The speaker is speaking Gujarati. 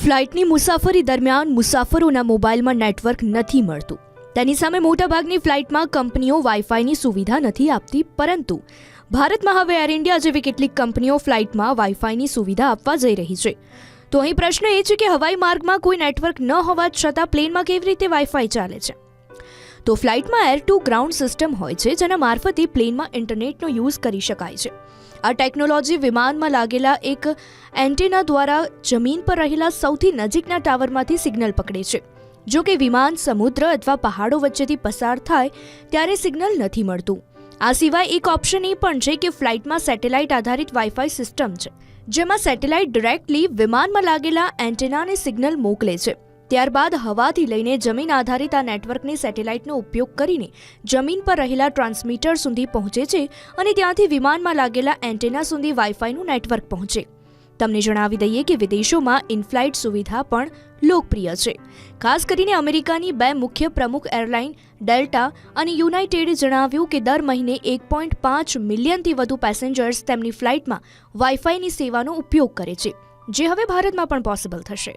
ફ્લાઇટની મુસાફરી દરમિયાન મુસાફરોના મોબાઈલમાં નેટવર્ક નથી મળતું. તેની સામે મોટાભાગની ફ્લાઇટમાં કંપનીઓ વાઈફાઈની સુવિધા નથી આપતી, પરંતુ ભારતમાં હવે એર ઇન્ડિયા જેવી કેટલીક કંપનીઓ ફ્લાઇટમાં વાઈફાઈની સુવિધા આપવા જઈ રહી છે. તો અહીં પ્રશ્ન એ છે કે હવાઈ માર્ગમાં કોઈ નેટવર્ક ન હોવા છતાં પ્લેનમાં કેવી રીતે વાઈફાઈ ચાલે છે? તો ફ્લાઇટમાં એર ટુ ગ્રાઉન્ડ સિસ્ટમ હોય છે, જેના મારફતે પ્લેનમાં ઇન્ટરનેટનો યુઝ કરી શકાય છે. આ ટેકનોલોજી વિમાનમાં લાગેલા એક એન્ટેના દ્વારા જમીન પર રહેલા સૌથી નજીકના ટાવરમાંથી સિગ્નલ પકડે છે. જો કે વિમાન સમુદ્ર અથવા પહાડો વચ્ચેથી પસાર થાય ત્યારે સિગ્નલ નથી મળતું. આ સિવાય એક ઓપ્શન એ પણ છે કે ફ્લાઇટમાં સેટેલાઇટ આધારિત વાઈફાઈ સિસ્ટમ છે, જેમાં સેટેલાઇટ ડિરેક્ટલી વિમાનમાં લાગેલા એન્ટેનાને સિગ્નલ મોકલે છે. ત્યારબાદ હવાથી લઈને જમીન આધારિત આ નેટવર્કની સેટેલાઇટનો ઉપયોગ કરીને જમીન પર રહેલા ટ્રાન્સમીટર સુધી પહોંચે છે અને ત્યાંથી વિમાનમાં લાગેલા એન્ટેના સુધી વાઈફાઈનું નેટવર્ક પહોંચે. તમને જણાવી દઈએ કે વિદેશોમાં ઇનફ્લાઇટ સુવિધા પણ લોકપ્રિય છે. ખાસ કરીને અમેરિકાની બે મુખ્ય પ્રમુખ એરલાઇન ડેલ્ટા અને યુનાઇટેડે જણાવ્યું કે દર મહિને એક પોઈન્ટ પાંચ મિલિયનથી વધુ પેસેન્જર્સ તેમની ફ્લાઇટમાં વાઈફાઈની સેવાનો ઉપયોગ કરે છે, જે હવે ભારતમાં પણ પોસિબલ થશે.